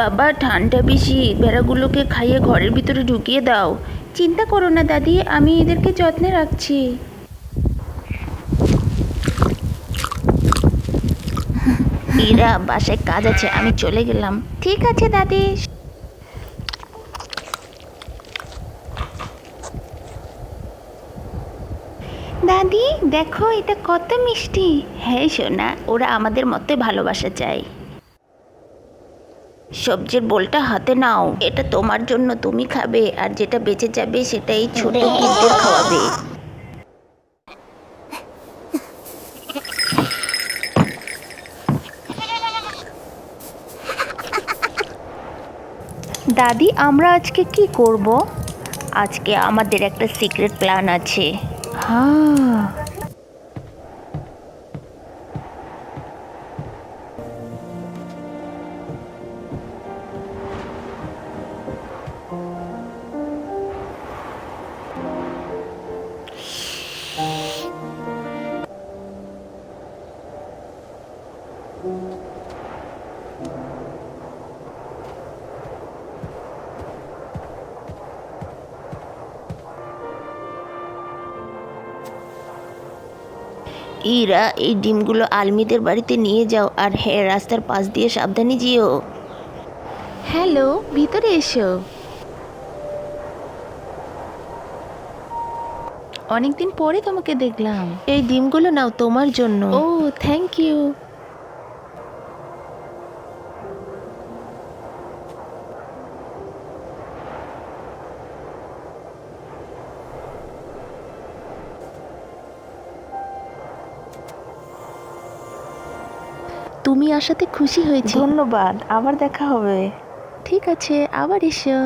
বাবা, ঠান্ডা বেশি ভেড়াগুলোকে খাইয়ে ঘরের ভিতরে ঢুকিয়ে দাও। চিন্তা করো না দাদি, আমি এদেরকে যত্নে রাখছি। এরা বাসায় কাজ আছে, আমি চলে গেলাম। ঠিক আছে দাদি। দাদি, দেখো, এটা কত মিষ্টি। হ্যাঁ সোনা, ওরা আমাদের মতোই ভালোবাসা চায়। সবজির বোলটা হাতে নাও। এটা তোমার জন্য তুমি খাবে আর যেটা বেঁচে যাবে সেটা এই ছোট কিডদের খাওয়াবে। দাদি আমরা আজকে কি করব? আজকে আমাদের একটা সিক্রেট প্ল্যান আছে। হ্যাঁ। ইরা এই ডিমগুলো আলমিদের বাড়িতে নিয়ে যাও আর হ্যাঁ রাস্তার পাশ দিয়ে সাবধানে যেও। হ্যালো ভিতরে এসো। অনেকদিন পরে তোমাকে দেখলাম। এই ডিমগুলো নাও তোমার জন্য। ও থ্যাংক ইউ। তুমি আসাতে খুশি হয়েছি। ধন্যবাদ আবার দেখা হবে। ঠিক আছে আবার এসো।